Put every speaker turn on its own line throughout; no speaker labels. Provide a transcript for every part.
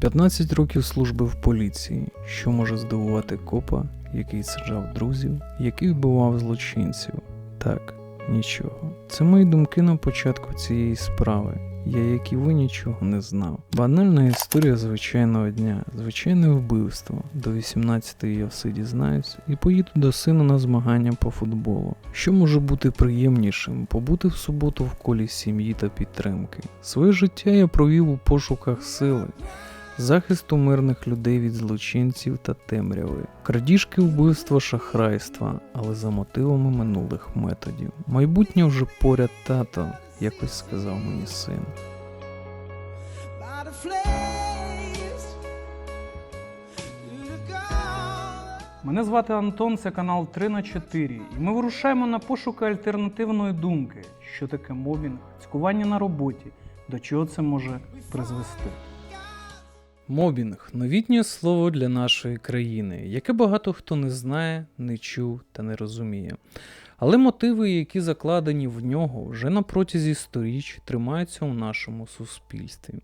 15 років служби в поліції, що може здивувати копа, який саджав друзів, який вбивав злочинців. Так, нічого. Це мої думки на початку цієї справи. Я, як і ви, нічого не знав. Банальна історія звичайного дня, звичайне вбивство. До 18 я все дізнаюсь і поїду до сина на змагання по футболу. Що може бути приємнішим побути в суботу в колі сім'ї та підтримки. Своє життя я провів у пошуках сили, захисту мирних людей від злочинців та темряви, крадіжки, вбивства, шахрайства, але за мотивами минулих методів. Майбутнє вже поряд тато, якось сказав мені син.
Мене звати Антон, це канал 3 на 4 і ми вирушаємо на пошуки альтернативної думки, що таке мобінг, цькування на роботі, до чого це може призвести.
Мобінг новітнє слово для нашої країни, яке багато хто не знає, не чув та не розуміє. Але мотиви, які закладені в нього, вже на протязі сторіч тримаються у нашому суспільстві.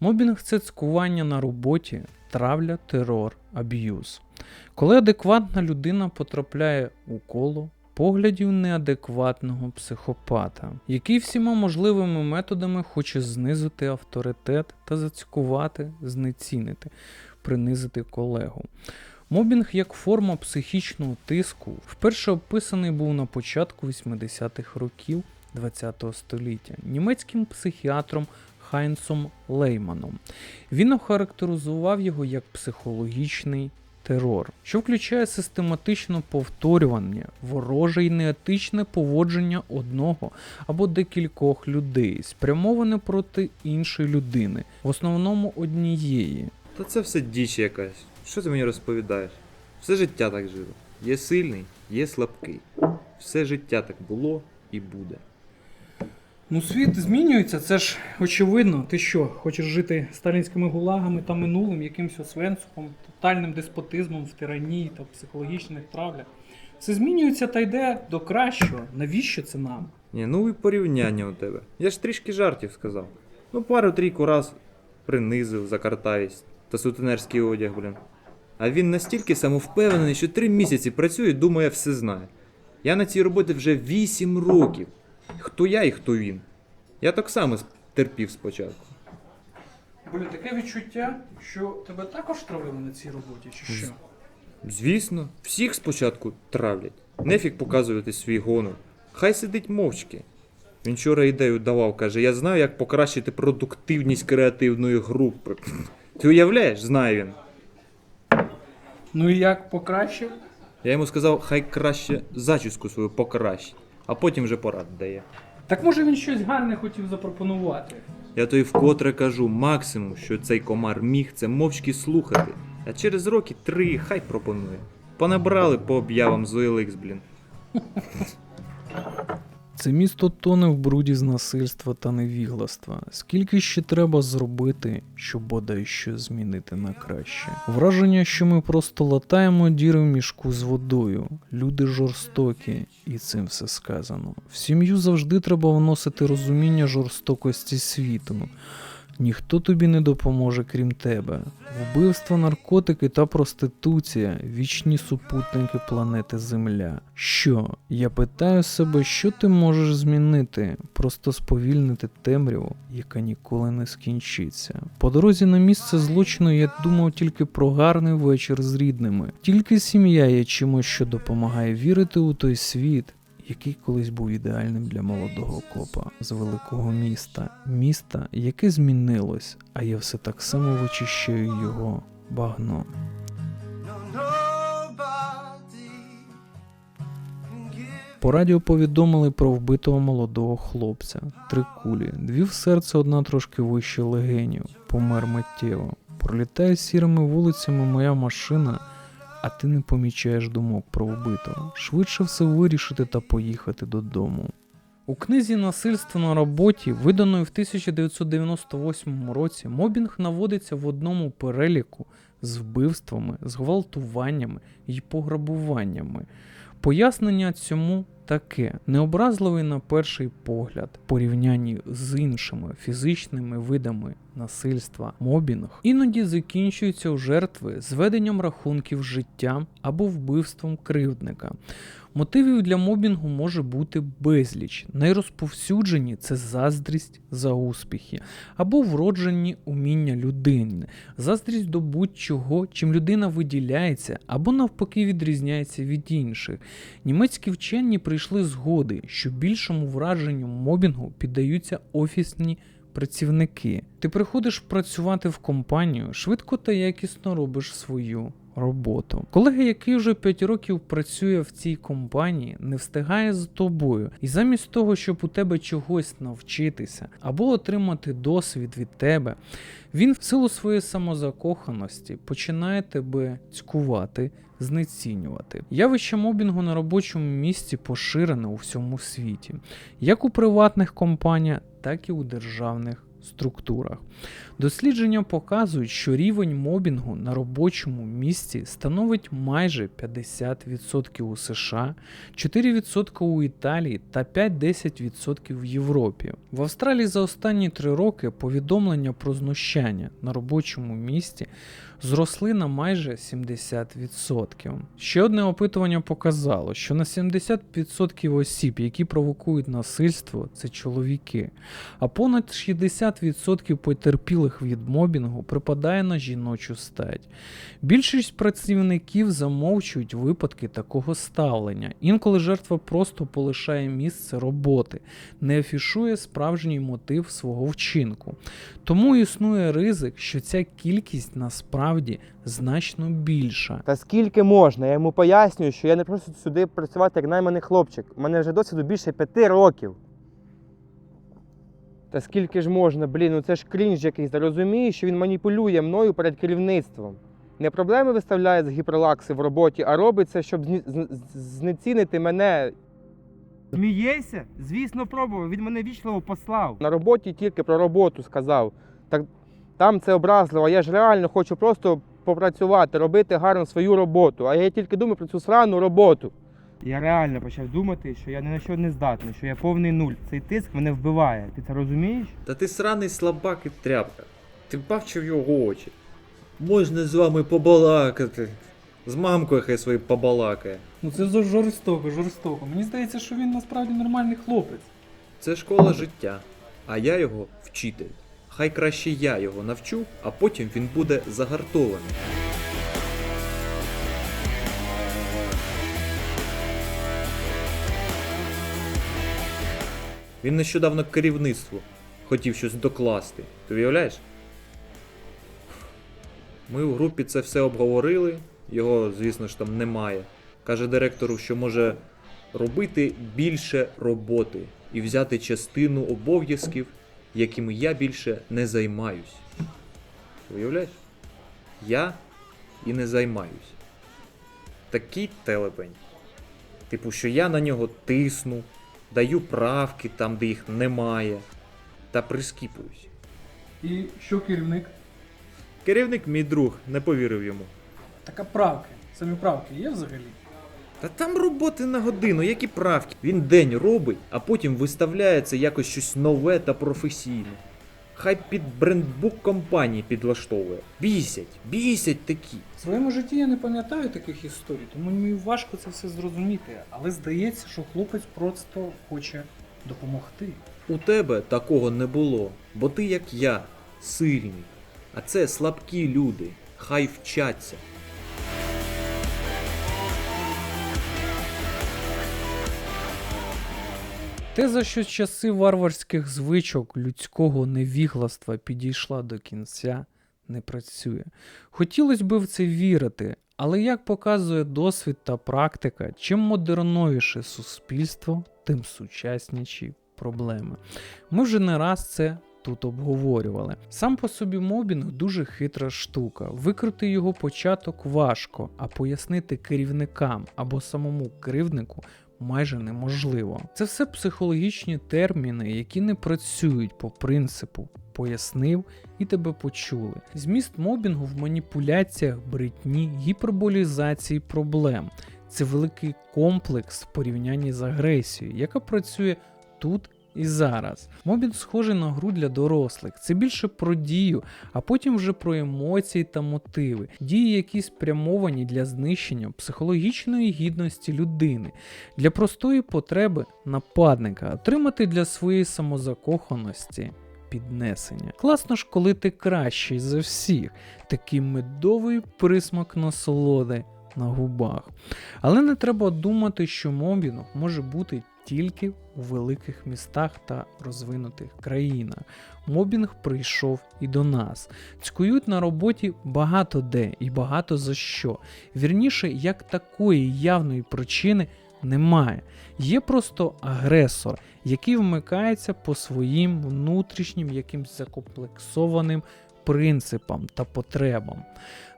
Мобінг це цькування на роботі, травля, терор, аб'юз. Коли адекватна людина потрапляє у коло поглядів неадекватного психопата, який всіма можливими методами хоче знизити авторитет та зацькувати, знецінити, принизити колегу. Мобінг як форма психічного тиску вперше описаний був на початку 80-х років ХХ століття німецьким психіатром Хайнсом Лейманом. Він охарактеризував його як психологічний терор, що включає систематичне повторювання, вороже й неетичне поводження одного або декількох людей, спрямоване проти іншої людини, в основному однієї.
Та це все діч якась. Що ти мені розповідаєш? Все життя так жило. Є сильний, є слабкий. Все життя так було і буде.
Ну, світ змінюється, це ж очевидно. Ти що, хочеш жити сталінськими гулагами та минулим, якимось освенцуком, тотальним деспотизмом в тиранії та психологічних травлях. Все змінюється та йде до кращого. Навіщо це нам?
Ні, ну і порівняння у тебе. Я ж трішки жартів сказав. Ну, пару-трійку раз принизив за картавість та сутенерський одяг, блін. А він настільки самовпевнений, що три місяці працює думає, все знає. Я на цій роботі вже вісім років. Хто я і хто він. Я так само терпів спочатку.
Блін, таке відчуття, що тебе також травили на цій роботі, чи що?
Звісно, всіх спочатку травлять. Нефік показувати свій гонор. Хай сидить мовчки. Він вчора ідею давав, каже, я знаю, як покращити продуктивність креативної групи. Ти уявляєш, знає він.
Ну і як покращив?
Я йому сказав, хай краще зачіску свою покращить, а потім вже порад дає.
Так може він щось гарне хотів запропонувати.
Я то й вкотре кажу, максимум, що цей комар міг, це мовчки слухати. А через роки три хай пропонує. Понабрали по об'явам з блін.
Це місто тоне в бруді з насильства та невігластва. Скільки ще треба зробити, щоб бодай щось змінити на краще? Враження, що ми просто латаємо діри в мішку з водою. Люди жорстокі, і цим все сказано. В сім'ю завжди треба вносити розуміння жорстокості світу. Ніхто тобі не допоможе, крім тебе. Вбивство, наркотики та проституція вічні супутники планети Земля. Що? Я питаю себе, що ти можеш змінити? Просто сповільнити темряву, яка ніколи не скінчиться. По дорозі на місце злочину я думав тільки про гарний вечір з рідними. Тільки сім'я є чимось, що допомагає вірити у той світ, який колись був ідеальним для молодого копа з великого міста, міста, яке змінилось, а я все так само вичищаю його багно. По радіо повідомили про вбитого молодого хлопця. Три кулі, дві в серце, одна трошки вище легенів. Помер миттєво. Пролітає сірими вулицями моя машина, а ти не помічаєш думок про вбитого. Швидше все вирішити та поїхати додому. У книзі Насильство на роботі, виданої в 1998 році, мобінг наводиться в одному переліку з вбивствами, зґвалтуваннями і пограбуваннями. Пояснення цьому таке, необразливий на перший погляд, порівнянні з іншими фізичними видами насильства, мобінг, іноді закінчується у жертви зведенням рахунків життя або вбивством кривдника. Мотивів для мобінгу може бути безліч. Найрозповсюджені це заздрість за успіхи або вроджені уміння людини, заздрість до будь-чого, чим людина виділяється або навпаки відрізняється від інших. Німецькі вчені прийшли згоди, що більшому враженню мобінгу піддаються офісні працівники. Ти приходиш працювати в компанію, швидко та якісно робиш свою роботу. Колега, який вже 5 років працює в цій компанії, не встигає з тобою, і замість того, щоб у тебе чогось навчитися або отримати досвід від тебе, він в силу своєї самозакоханості починає тебе цькувати, знецінювати. Явище мобінгу на робочому місці поширене у всьому світі, як у приватних компаніях, так і у державних структурах. Дослідження показують, що рівень мобінгу на робочому місці становить майже 50% у США, 4% у Італії та 5-10% в Європі. В Австралії за останні три роки повідомлення про знущання на робочому місці зросли на майже 70%. Ще одне опитування показало, що на 70% осіб, які провокують насильство, це чоловіки, а понад 60% потерпілих від мобінгу припадає на жіночу стать. Більшість працівників замовчують випадки такого ставлення. Інколи жертва просто полишає місце роботи, не афішує справжній мотив свого вчинку. Тому існує ризик, що ця кількість насправді значно більша.
Та скільки можна? Я йому пояснюю, що я не просто сюди працювати як найманий хлопчик. У мене вже досвіду більше п'яти років. Та скільки ж можна, блін, ну це ж крінж якийсь. Та розумієш, що він маніпулює мною перед керівництвом. Не проблеми виставляє з гіперлакси в роботі, а робить це, щоб зні- з- з- знецінити мене.
Смієшся? Звісно, пробував. Він мене вічливо послав.
На роботі тільки про роботу сказав. Так там це образливо. Я ж реально хочу просто попрацювати, робити гарно свою роботу. А я тільки думаю про цю срану роботу.
Я реально почав думати, що я ні на що не здатний, що я повний нуль. Цей тиск мене вбиває. Ти це розумієш?
Та ти сраний слабак і тряпка. Ти бачив його очі. Можна з вами побалакати. З мамкою хай свої побалакає.
Ну це жорстоко, жорстоко. Мені здається, що він насправді нормальний хлопець.
Це школа життя, а я його вчитель. Хай краще я його навчу, а потім він буде загартований. Він нещодавно керівництву хотів щось докласти. Ти уявляєш? Ми у групі це все обговорили, його, звісно ж, там немає. Каже директору, що може робити більше роботи і взяти частину обов'язків, якими я більше не займаюсь. Уявляєш? Я і не займаюсь. Такий телепень. Типу, що я на нього тисну, даю правки там, де їх немає, та прискіпуюсь.
І що керівник?
Керівник мій друг не повірив йому.
Така правки. Самі правки є взагалі?
Та там роботи на годину, які правки. Він день робить, а потім виставляє це якось щось нове та професійне. Хай під брендбук компанії підлаштовує. Бісять, бісять такі.
В своєму житті я не пам'ятаю таких історій, тому мені важко це все зрозуміти. Але здається, що хлопець просто хоче допомогти.
У тебе такого не було, бо ти як я, сильний. А це слабкі люди, хай вчаться.
Теза, що з часи варварських звичок людського невігластва підійшла до кінця, не працює. Хотілося би в це вірити, але як показує досвід та практика, чим модерновіше суспільство, тим сучасніші проблеми. Ми вже не раз це тут обговорювали. Сам по собі мобінг дуже хитра штука. Викрити його початок важко, а пояснити керівникам або самому кривднику майже неможливо. Це все психологічні терміни, які не працюють по принципу пояснив і тебе почули. Зміст мобінгу в маніпуляціях, бритні, гіперболізації проблем. це великий комплекс в порівнянні з агресією, яка працює тут і зараз. Мобінг схожий на гру для дорослих. Це більше про дію, а потім вже про емоції та мотиви. Дії, які спрямовані для знищення психологічної гідності людини, для простої потреби нападника, отримати для своєї самозакоханості піднесення. Класно ж, коли ти кращий за всіх, такий медовий присмак насолоди на губах. Але не треба думати, що мобінг може бути тільки у великих містах та розвинутих країнах. Мобінг прийшов і до нас. Цькують на роботі багато де і багато за що. Вірніше, як такої явної причини немає. Є просто агресор, який вмикається по своїм внутрішнім якимсь закомплексованим принципам та потребам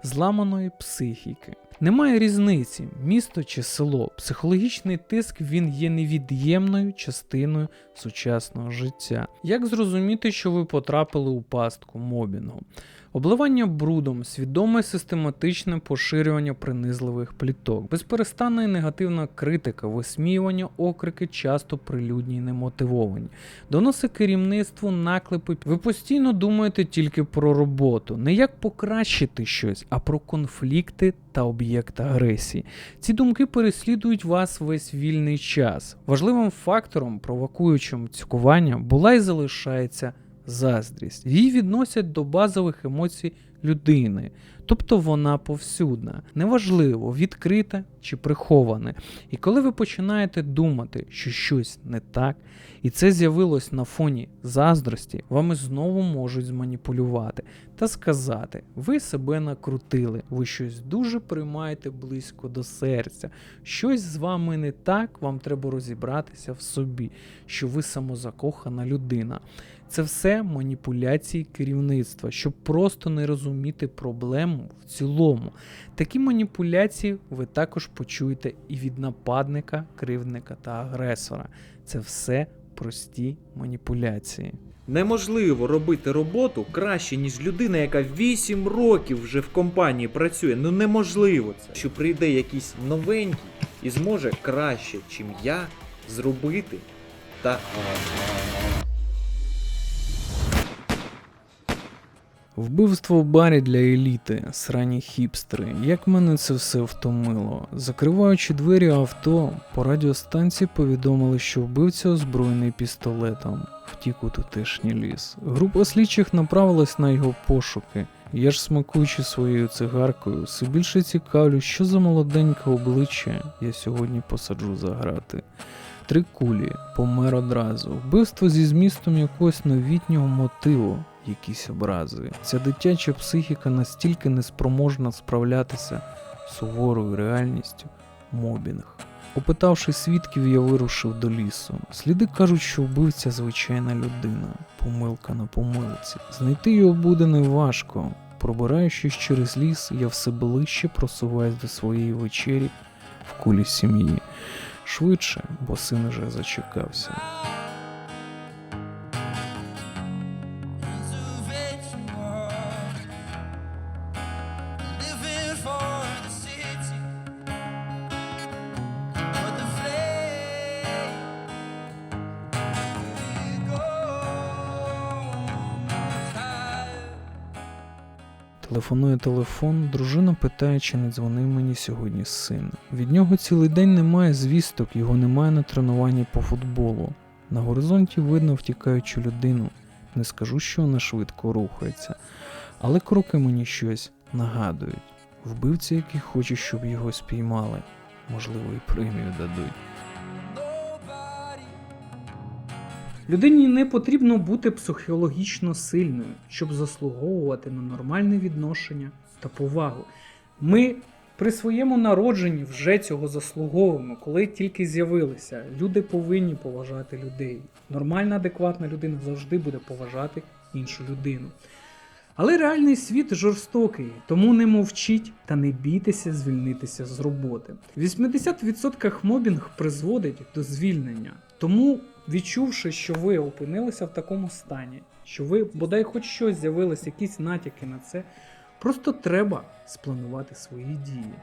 зламаної психіки. Немає різниці, місто чи село. Психологічний тиск він є невід'ємною частиною сучасного життя. Як зрозуміти, що ви потрапили у пастку мобінгу? Обливання брудом, свідоме систематичне поширювання принизливих пліток, безперестанна і негативна критика, висміювання, окрики часто прилюдні й немотивовані. Доноси керівництву, наклепи. Ви постійно думаєте тільки про роботу, не як покращити щось, а про конфлікти та об'єкт агресії. Ці думки переслідують вас весь вільний час. Важливим фактором, провокуючим цькування, була і залишається заздрість. Її відносять до базових емоцій людини, тобто вона повсюдна, неважливо, відкрита чи приховане. І коли ви починаєте думати, що щось не так, і це з'явилось на фоні заздрості, вами знову можуть зманіпулювати та сказати: ви себе накрутили, ви щось дуже приймаєте близько до серця, щось з вами не так, вам треба розібратися в собі, що ви самозакохана людина. Це все маніпуляції керівництва, щоб просто не розуміти проблему в цілому. Такі маніпуляції ви також почуєте і від нападника, кривдника та агресора. Це все прості маніпуляції.
Неможливо робити роботу краще, ніж людина, яка 8 років вже в компанії працює. Ну неможливо це. Що прийде якийсь новенький і зможе краще, чим я, зробити та
Вбивство в барі для еліти, срані хіпстери. Як мене це все втомило. Закриваючи двері авто, по радіостанції повідомили, що вбивця озброєний пістолетом. Втік у тутешній ліс. Група слідчих направилась на його пошуки. Я ж смакуючи своєю цигаркою, все більше цікавлю, що за молоденьке обличчя я сьогодні посаджу за грати. Три кулі, помер одразу. Вбивство зі змістом якогось новітнього мотиву, якісь образи. Ця дитяча психіка настільки неспроможна справлятися з суворою реальністю мобінг. Опитавши свідків, я вирушив до лісу. Сліди кажуть, що вбивця звичайна людина, помилка на помилці. Знайти його буде неважко. Пробираючись через ліс, я все ближче просуваюсь до своєї вечері в кулі сім'ї. Швидше, бо син уже зачекався. Телефонує телефон, дружина питає, чи не дзвонив мені сьогодні син. Від нього цілий день немає звісток, його немає на тренуванні по футболу. На горизонті видно втікаючу людину. Не скажу, що вона швидко рухається, але кроки мені щось нагадують. Вбивця, який хоче, щоб його спіймали, можливо, і премію дадуть.
Людині не потрібно бути психологічно сильною, щоб заслуговувати на нормальне відношення та повагу. Ми при своєму народженні вже цього заслуговуємо, коли тільки з'явилися. Люди повинні поважати людей. Нормальна, адекватна людина завжди буде поважати іншу людину. Але реальний світ жорстокий, тому не мовчіть та не бійтеся звільнитися з роботи. В 80% мобінг призводить до звільнення. Тому, відчувши, що ви опинилися в такому стані, що ви бодай хоч щось з'явились, якісь натяки на це, просто треба спланувати свої дії.